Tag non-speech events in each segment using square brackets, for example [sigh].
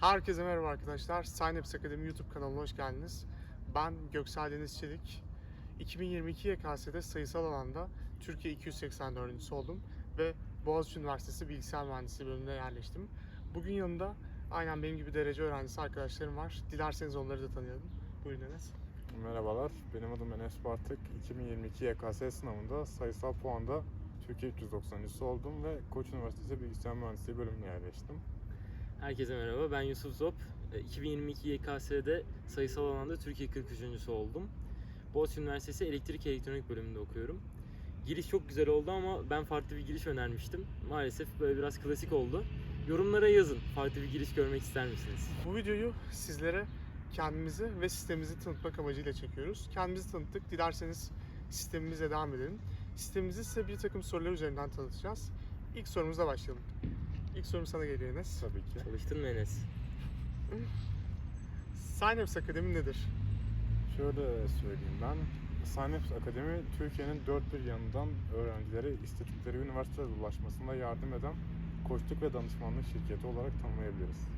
Herkese merhaba arkadaşlar. Signups Akademi YouTube kanalına hoş geldiniz. Ben Göksel Deniz Çelik. 2022 YKS'de sayısal alanda Türkiye 284. oldum ve Boğaziçi Üniversitesi Bilgisayar Mühendisliği bölümüne yerleştim. Bugün yanımda aynen benim gibi derece öğrencisi arkadaşlarım var. Dilerseniz onları da tanıyalım. Buyurun Enes. Merhabalar, benim adım Enes Bartık. 2022 YKS sınavında sayısal puanda Türkiye 390. oldum ve Koç Üniversitesi Bilgisayar Mühendisliği bölümüne yerleştim. Herkese merhaba, ben Yusuf Zop. E, 2022 YKS'de sayısal alanda Türkiye 43. oldum. Boğaziçi Üniversitesi Elektrik Elektronik bölümünde okuyorum. Giriş çok güzel oldu ama ben farklı bir giriş önermiştim. Maalesef böyle biraz klasik oldu. Yorumlara yazın, farklı bir giriş görmek ister misiniz? Bu videoyu sizlere kendimizi ve sistemimizi tanıtmak amacıyla çekiyoruz. Kendimizi tanıttık. Dilerseniz sistemimize devam edelim. Sistemimizi size bir takım sorular üzerinden tanıtacağız. İlk sorumuzla başlayalım. İlk sorum sana geliyor Enes. Tabii ki. Çalıştın mı Enes? Signups Akademi nedir? Şöyle söyleyeyim ben. Signups Akademi, Türkiye'nin dört bir yanından öğrencilere istedikleri üniversiteye ulaşmasında yardım eden koçluk ve danışmanlık şirketi olarak tanımlayabiliriz.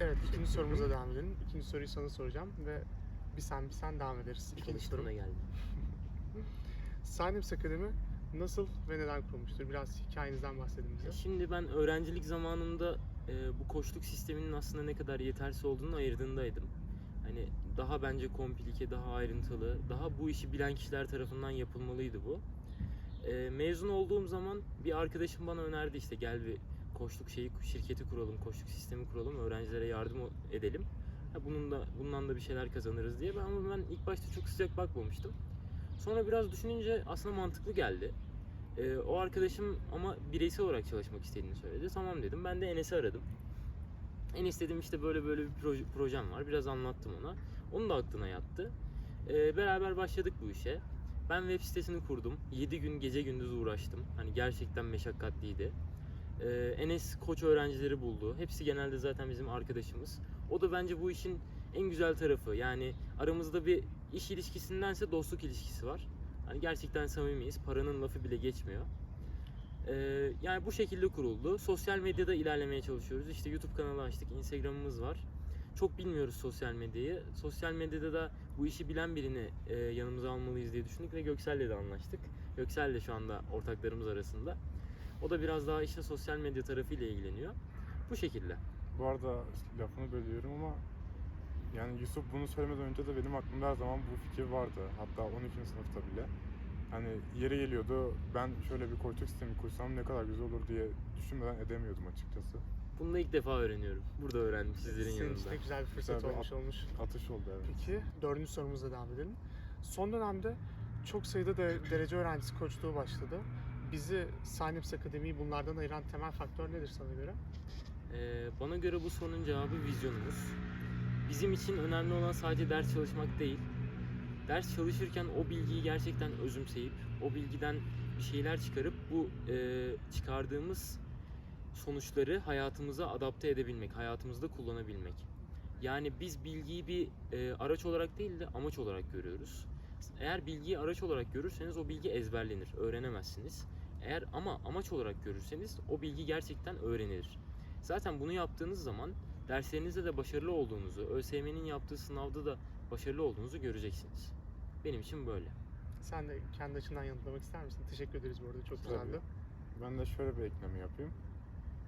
Evet, ikinci sorumuza devam edelim. İkinci soruyu sana soracağım ve bir sen bir sen devam ederiz. İkinci sorum. geldi. [laughs] Signups Akademi nasıl ve neden kurulmuştur? Biraz hikayenizden bahsedin bize. Şimdi ben öğrencilik zamanımda e, bu koçluk sisteminin aslında ne kadar yetersiz olduğunu ayırdığındaydım. Hani daha bence komplike, daha ayrıntılı, daha bu işi bilen kişiler tarafından yapılmalıydı bu. E, mezun olduğum zaman bir arkadaşım bana önerdi işte gel bir koçluk şeyi şirketi kuralım, koçluk sistemi kuralım, öğrencilere yardım edelim. Ha, bunun da bundan da bir şeyler kazanırız diye. Ben ama ben ilk başta çok sıcak bakmamıştım. Sonra biraz düşününce aslında mantıklı geldi. Ee, o arkadaşım ama bireysel olarak çalışmak istediğini söyledi. Tamam dedim. Ben de Enes'i aradım. Enes dedim işte böyle böyle bir proje, projem var. Biraz anlattım ona. Onun da aklına yattı. Ee, beraber başladık bu işe. Ben web sitesini kurdum. 7 gün gece gündüz uğraştım. Hani gerçekten meşakkatliydi. Ee, Enes koç öğrencileri buldu. Hepsi genelde zaten bizim arkadaşımız. O da bence bu işin en güzel tarafı. Yani aramızda bir iş ilişkisindense dostluk ilişkisi var. Hani gerçekten samimiyiz. Paranın lafı bile geçmiyor. Ee, yani bu şekilde kuruldu. Sosyal medyada ilerlemeye çalışıyoruz. İşte YouTube kanalı açtık, Instagram'ımız var. Çok bilmiyoruz sosyal medyayı. Sosyal medyada da bu işi bilen birini e, yanımıza almalıyız diye düşündük ve Göksel'le de anlaştık. Göksel de şu anda ortaklarımız arasında. O da biraz daha işte sosyal medya tarafıyla ilgileniyor. Bu şekilde. Bu arada lafını bölüyorum ama yani Yusuf bunu söylemeden önce de benim aklımda her zaman bu fikir vardı. Hatta 12. sınıfta bile. Hani yeri geliyordu ben şöyle bir koçluk sistemi kursam ne kadar güzel olur diye düşünmeden edemiyordum açıkçası. Bunu da ilk defa öğreniyorum. Burada öğrendim sizlerin Senin yanında. için de güzel bir fırsat Güzel bir olmuş olmuş. Atış oldu evet. Peki dördüncü sorumuza devam edelim. Son dönemde çok sayıda de derece öğrencisi koçluğu başladı. Bizi Signups Akademi'yi bunlardan ayıran temel faktör nedir sana göre? Ee, bana göre bu sorunun cevabı vizyonumuz. Bizim için önemli olan sadece ders çalışmak değil. Ders çalışırken o bilgiyi gerçekten özümseyip, o bilgiden bir şeyler çıkarıp bu e, çıkardığımız sonuçları hayatımıza adapte edebilmek, hayatımızda kullanabilmek. Yani biz bilgiyi bir e, araç olarak değil de amaç olarak görüyoruz. Eğer bilgiyi araç olarak görürseniz o bilgi ezberlenir, öğrenemezsiniz. Eğer ama amaç olarak görürseniz o bilgi gerçekten öğrenilir. Zaten bunu yaptığınız zaman derslerinizde de başarılı olduğunuzu, ÖSYM'nin yaptığı sınavda da başarılı olduğunuzu göreceksiniz. Benim için böyle. Sen de kendi açından yanıtlamak ister misin? Teşekkür ederiz bu arada çok Tabii. güzeldi. Ben de şöyle bir ekleme yapayım.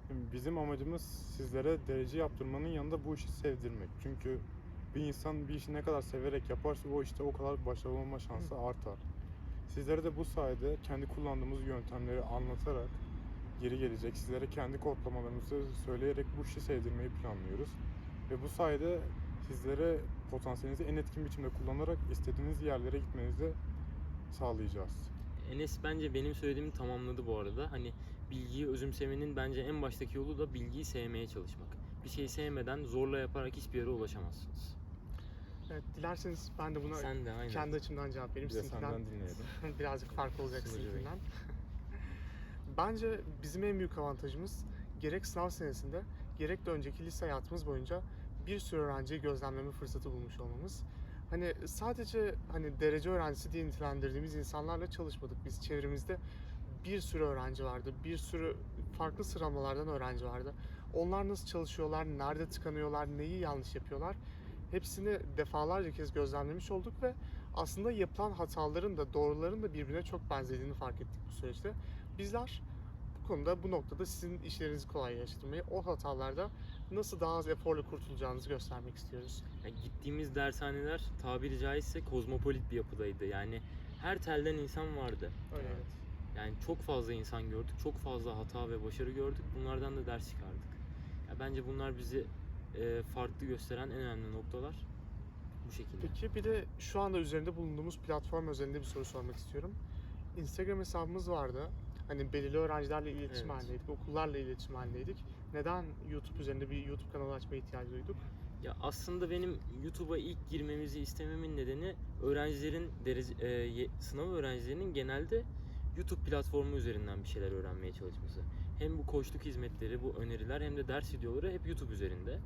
Şimdi bizim amacımız sizlere derece yaptırmanın yanında bu işi sevdirmek. Çünkü bir insan bir işi ne kadar severek yaparsa o işte o kadar başarılı olma şansı artar. Sizlere de bu sayede kendi kullandığımız yöntemleri anlatarak geri gelecek. Sizlere kendi kodlamalarımızı söyleyerek bu işi sevdirmeyi planlıyoruz. Ve bu sayede sizlere potansiyelinizi en etkin biçimde kullanarak istediğiniz yerlere gitmenizi sağlayacağız. Enes bence benim söylediğimi tamamladı bu arada. Hani bilgiyi özümsemenin bence en baştaki yolu da bilgiyi sevmeye çalışmak. Bir şeyi sevmeden zorla yaparak hiçbir yere ulaşamazsınız. Evet, dilerseniz ben de buna Sen de aynen. kendi açımdan cevap vereyim. Bir de senden dinleyelim. [laughs] birazcık farklı olacak sizinkinden. Bence bizim en büyük avantajımız gerek sınav senesinde gerek de önceki lise hayatımız boyunca bir sürü öğrenciyi gözlemleme fırsatı bulmuş olmamız. Hani sadece hani derece öğrencisi diye nitelendirdiğimiz insanlarla çalışmadık. Biz çevremizde bir sürü öğrenci vardı. Bir sürü farklı sıralamalardan öğrenci vardı. Onlar nasıl çalışıyorlar, nerede tıkanıyorlar, neyi yanlış yapıyorlar hepsini defalarca kez gözlemlemiş olduk ve aslında yapılan hataların da doğruların da birbirine çok benzediğini fark ettik bu süreçte. Bizler bu konuda bu noktada sizin işlerinizi kolaylaştırmayı, o hatalarda nasıl daha az eforla kurtulacağınızı göstermek istiyoruz. Yani gittiğimiz dershaneler tabiri caizse kozmopolit bir yapıdaydı. Yani her telden insan vardı. Öyle evet. Yani çok fazla insan gördük, çok fazla hata ve başarı gördük. Bunlardan da ders çıkardık. Ya bence bunlar bizi e, farklı gösteren en önemli noktalar bu şekilde. Peki bir de şu anda üzerinde bulunduğumuz platform özelinde bir soru sormak istiyorum. Instagram hesabımız vardı. Hani belirli öğrencilerle iletişim Evet. halindeydik, okullarla iletişim halindeydik. Neden YouTube üzerinde bir YouTube kanalı açmaya ihtiyacı duyduk? Ya aslında benim YouTube'a ilk girmemizi istememin nedeni öğrencilerin derece, e, sınav öğrencilerinin genelde YouTube platformu üzerinden bir şeyler öğrenmeye çalışması. Hem bu koçluk hizmetleri, bu öneriler hem de ders videoları hep YouTube üzerinde.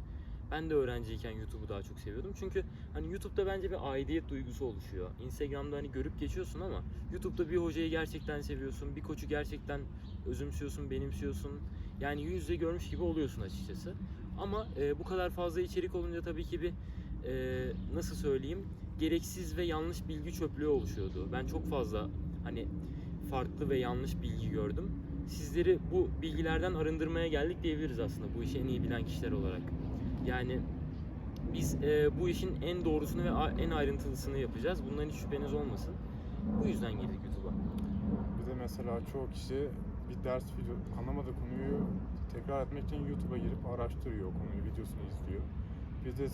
Ben de öğrenciyken YouTube'u daha çok seviyordum. Çünkü hani YouTube'da bence bir aidiyet duygusu oluşuyor. Instagram'da hani görüp geçiyorsun ama YouTube'da bir hocayı gerçekten seviyorsun, bir koçu gerçekten özümsüyorsun, benimsiyorsun. Yani yüz yüze görmüş gibi oluyorsun açıkçası. Ama e, bu kadar fazla içerik olunca tabii ki bir e, nasıl söyleyeyim gereksiz ve yanlış bilgi çöplüğü oluşuyordu. Ben çok fazla hani farklı ve yanlış bilgi gördüm. Sizleri bu bilgilerden arındırmaya geldik diyebiliriz aslında bu işi en iyi bilen kişiler olarak. Yani biz e, bu işin en doğrusunu ve en ayrıntılısını yapacağız. Bundan hiç şüpheniz olmasın. Bu yüzden girdik YouTube'a. Bir de mesela çoğu kişi bir ders video anlamadığı konuyu tekrar etmek için YouTube'a girip araştırıyor konuyu, videosunu izliyor. Biz de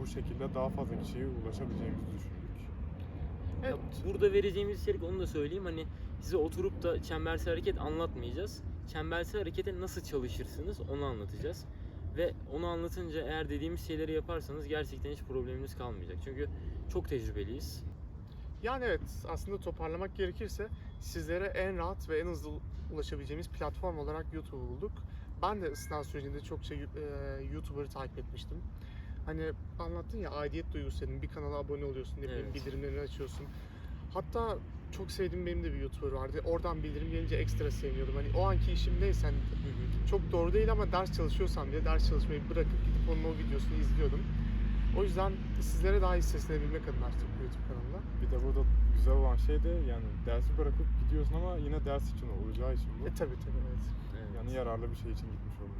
bu şekilde daha fazla kişiye ulaşabileceğimizi düşündük. Ya burada vereceğimiz içerik onu da söyleyeyim. Hani size oturup da çembersi hareket anlatmayacağız. Çembersi harekete nasıl çalışırsınız onu anlatacağız. Ve onu anlatınca eğer dediğimiz şeyleri yaparsanız gerçekten hiç probleminiz kalmayacak. Çünkü çok tecrübeliyiz. Yani evet aslında toparlamak gerekirse sizlere en rahat ve en hızlı ulaşabileceğimiz platform olarak YouTube'u bulduk. Ben de sınav sürecinde çokça e, YouTuber'ı takip etmiştim. Hani anlattın ya aidiyet duygusu dedin. Bir kanala abone oluyorsun, ne bileyim Evet. bildirimlerini açıyorsun. Hatta çok sevdiğim benim de bir YouTuber vardı. Oradan bildirim gelince ekstra seviniyordum. Hani o anki işim neyse hani çok doğru değil ama ders çalışıyorsam diye ders çalışmayı bırakıp gidip onun o videosunu izliyordum. O yüzden sizlere daha iyi seslenebilmek adına açtık bu YouTube kanalını. Bir de burada güzel olan şey de yani dersi bırakıp gidiyorsun ama yine ders için olacağı için bu. E tabi tabi evet. Evet. Yani yararlı bir şey için gitmiş olduk.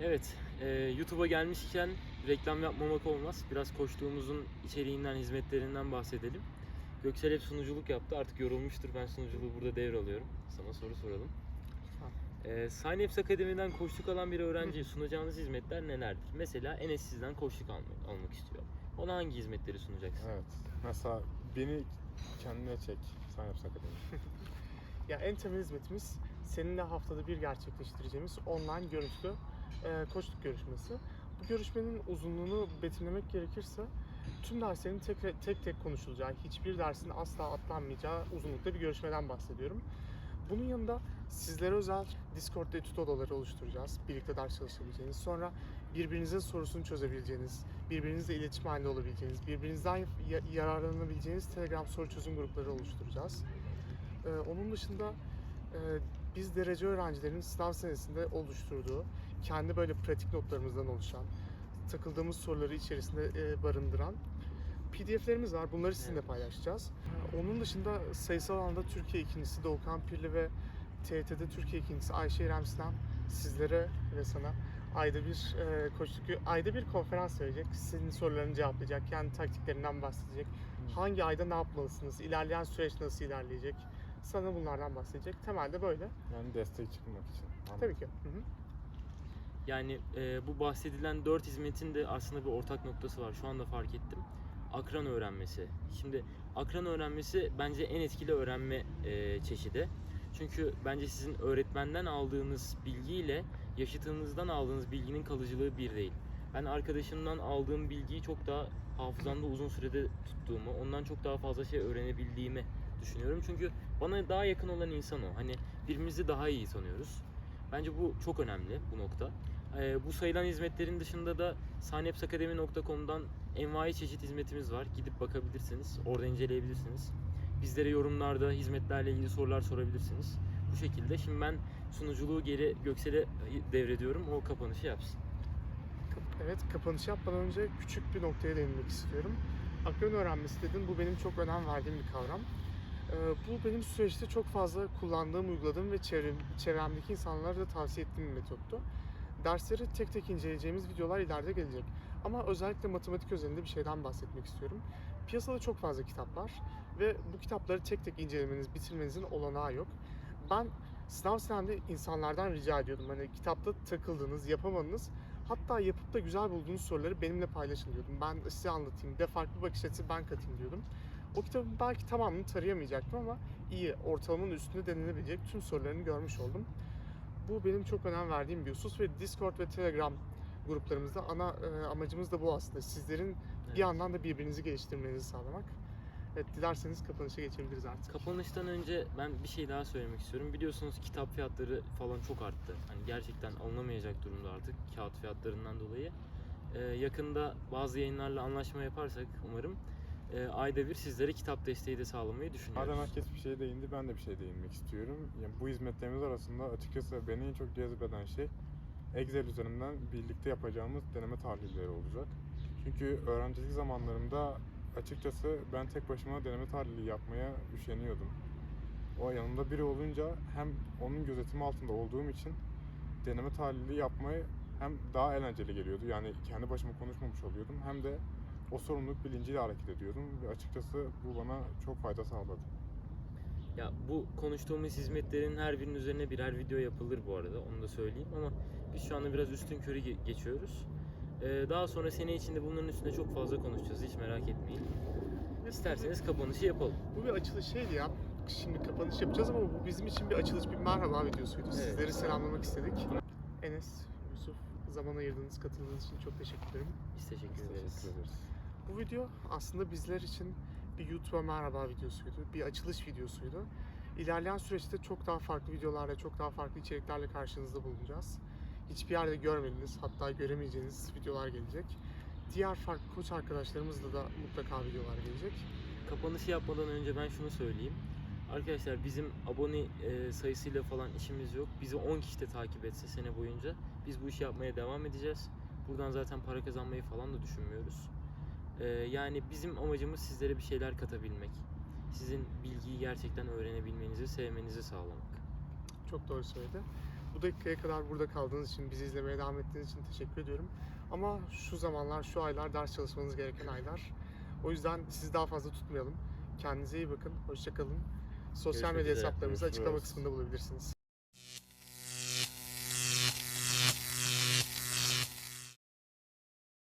Evet, e, YouTube'a gelmişken reklam yapmamak olmaz. Biraz koştuğumuzun içeriğinden, hizmetlerinden bahsedelim. Göksel hep sunuculuk yaptı. Artık yorulmuştur. Ben sunuculuğu burada devralıyorum. Sana soru soralım. Ee, Syneps Akademi'den koçluk alan bir öğrenciye sunacağınız hizmetler nelerdir? Mesela Enes sizden koçluk almak, almak istiyor. Ona hangi hizmetleri sunacaksın? Evet. Mesela beni kendine çek. Ups Akademi. [laughs] Ya en temel hizmetimiz seninle haftada bir gerçekleştireceğimiz online görüntülü e, koçluk görüşmesi. Bu görüşmenin uzunluğunu betimlemek gerekirse tüm derslerin tek tek, tek konuşulacağı, hiçbir dersin asla atlanmayacağı uzunlukta bir görüşmeden bahsediyorum. Bunun yanında sizlere özel Discord'da etüt odaları oluşturacağız. Birlikte ders çalışabileceğiniz. Sonra birbirinizin sorusunu çözebileceğiniz, birbirinizle iletişim halinde olabileceğiniz, birbirinizden ya- yararlanabileceğiniz Telegram soru çözüm grupları oluşturacağız. Ee, onun dışında e, biz derece öğrencilerinin sınav senesinde oluşturduğu, kendi böyle pratik notlarımızdan oluşan, takıldığımız soruları içerisinde e, barındıran PDF'lerimiz var. Bunları sizinle paylaşacağız. Onun dışında sayısal alanda Türkiye ikincisi Doğukan Pirli ve TYT'de Türkiye ikincisi Ayşe İrem Sinan sizlere ve sana ayda bir e, koçluk, ayda bir konferans verecek. Senin sorularını cevaplayacak, kendi taktiklerinden bahsedecek. Hangi ayda ne yapmalısınız, ilerleyen süreç nasıl ilerleyecek? Sana bunlardan bahsedecek. Temelde böyle. Yani destek çıkmak için. Tabii ki. Hı hı. Yani e, bu bahsedilen dört hizmetin de aslında bir ortak noktası var. Şu anda fark ettim. Akran öğrenmesi. Şimdi akran öğrenmesi bence en etkili öğrenme e, çeşidi. Çünkü bence sizin öğretmenden aldığınız bilgiyle yaşıtınızdan aldığınız bilginin kalıcılığı bir değil. Ben arkadaşımdan aldığım bilgiyi çok daha hafızamda uzun sürede tuttuğumu, ondan çok daha fazla şey öğrenebildiğimi düşünüyorum. Çünkü bana daha yakın olan insan o. Hani birbirimizi daha iyi tanıyoruz. Bence bu çok önemli bu nokta. Ee, bu sayılan hizmetlerin dışında da sahnepsakademi.com'dan envai çeşit hizmetimiz var. Gidip bakabilirsiniz, orada inceleyebilirsiniz. Bizlere yorumlarda hizmetlerle ilgili sorular sorabilirsiniz. Bu şekilde. Şimdi ben sunuculuğu geri Göksel'e devrediyorum. O kapanışı yapsın. Evet, kapanış yapmadan önce küçük bir noktaya değinmek istiyorum. Akron öğrenmesi dedin, bu benim çok önem verdiğim bir kavram. Ee, bu benim süreçte çok fazla kullandığım, uyguladığım ve çevrem, çevremdeki insanlara da tavsiye ettiğim bir metottu. Dersleri tek tek inceleyeceğimiz videolar ileride gelecek. Ama özellikle matematik özelinde bir şeyden bahsetmek istiyorum. Piyasada çok fazla kitap var ve bu kitapları tek tek incelemeniz, bitirmenizin olanağı yok. Ben sınav senemde insanlardan rica ediyordum. Hani kitapta takıldığınız, yapamadığınız Hatta yapıp da güzel bulduğunuz soruları benimle paylaşın diyordum. Ben size anlatayım. De farklı bakış açısı ben katayım diyordum. O kitabın belki tamamını tarayamayacaktım ama iyi, ortalamanın üstünde denilebilecek tüm sorularını görmüş oldum. Bu benim çok önem verdiğim bir husus ve Discord ve Telegram gruplarımızda ana e, amacımız da bu aslında. Sizlerin bir Evet. yandan da birbirinizi geliştirmenizi sağlamak. Evet, dilerseniz kapanışa geçebiliriz artık. Kapanıştan önce ben bir şey daha söylemek istiyorum. Biliyorsunuz kitap fiyatları falan çok arttı. Hani gerçekten alınamayacak durumda artık kağıt fiyatlarından dolayı. Ee, yakında bazı yayınlarla anlaşma yaparsak umarım e, ayda bir sizlere kitap desteği de sağlamayı düşünüyoruz. Madem herkes bir şeye değindi, ben de bir şey değinmek istiyorum. Yani bu hizmetlerimiz arasında açıkçası beni en çok cezbeden şey Excel üzerinden birlikte yapacağımız deneme tahlilleri olacak. Çünkü öğrencilik zamanlarımda açıkçası ben tek başıma deneme tahlili yapmaya üşeniyordum. O yanımda biri olunca hem onun gözetimi altında olduğum için deneme tahlili yapmayı hem daha eğlenceli geliyordu. Yani kendi başıma konuşmamış oluyordum hem de o sorumluluk bilinciyle hareket ediyordum ve açıkçası bu bana çok fayda sağladı. Ya bu konuştuğumuz hizmetlerin her birinin üzerine birer video yapılır bu arada onu da söyleyeyim ama biz şu anda biraz üstün körü ge- geçiyoruz. Ee, daha sonra sene içinde bunların üstüne çok fazla konuşacağız hiç merak etmeyin. İsterseniz kapanışı yapalım. Bu bir açılış şeydi ya. Şimdi kapanış yapacağız ama bu bizim için bir açılış, bir merhaba videosuydu. Evet. Sizleri selamlamak istedik. Enes, Yusuf, zaman ayırdığınız, katıldığınız için çok teşekkür ederim. Biz teşekkür ederiz. teşekkür ederiz. Bu video aslında bizler için bir YouTube'a merhaba videosuydu, bir açılış videosuydu. İlerleyen süreçte çok daha farklı videolarla, çok daha farklı içeriklerle karşınızda bulunacağız. Hiçbir yerde görmediğiniz, hatta göremeyeceğiniz videolar gelecek. Diğer farklı koç arkadaşlarımızla da mutlaka videolar gelecek. Kapanışı yapmadan önce ben şunu söyleyeyim. Arkadaşlar bizim abone e, sayısıyla falan işimiz yok. Bizi 10 kişi de takip etse sene boyunca biz bu işi yapmaya devam edeceğiz. Buradan zaten para kazanmayı falan da düşünmüyoruz. E, yani bizim amacımız sizlere bir şeyler katabilmek. Sizin bilgiyi gerçekten öğrenebilmenizi, sevmenizi sağlamak. Çok doğru söyledi. Bu dakikaya kadar burada kaldığınız için, bizi izlemeye devam ettiğiniz için teşekkür ediyorum. Ama şu zamanlar, şu aylar ders çalışmanız gereken aylar. O yüzden sizi daha fazla tutmayalım. Kendinize iyi bakın, hoşça kalın. Sosyal Görüşmek medya üzere. hesaplarımızı açıklama kısmında bulabilirsiniz.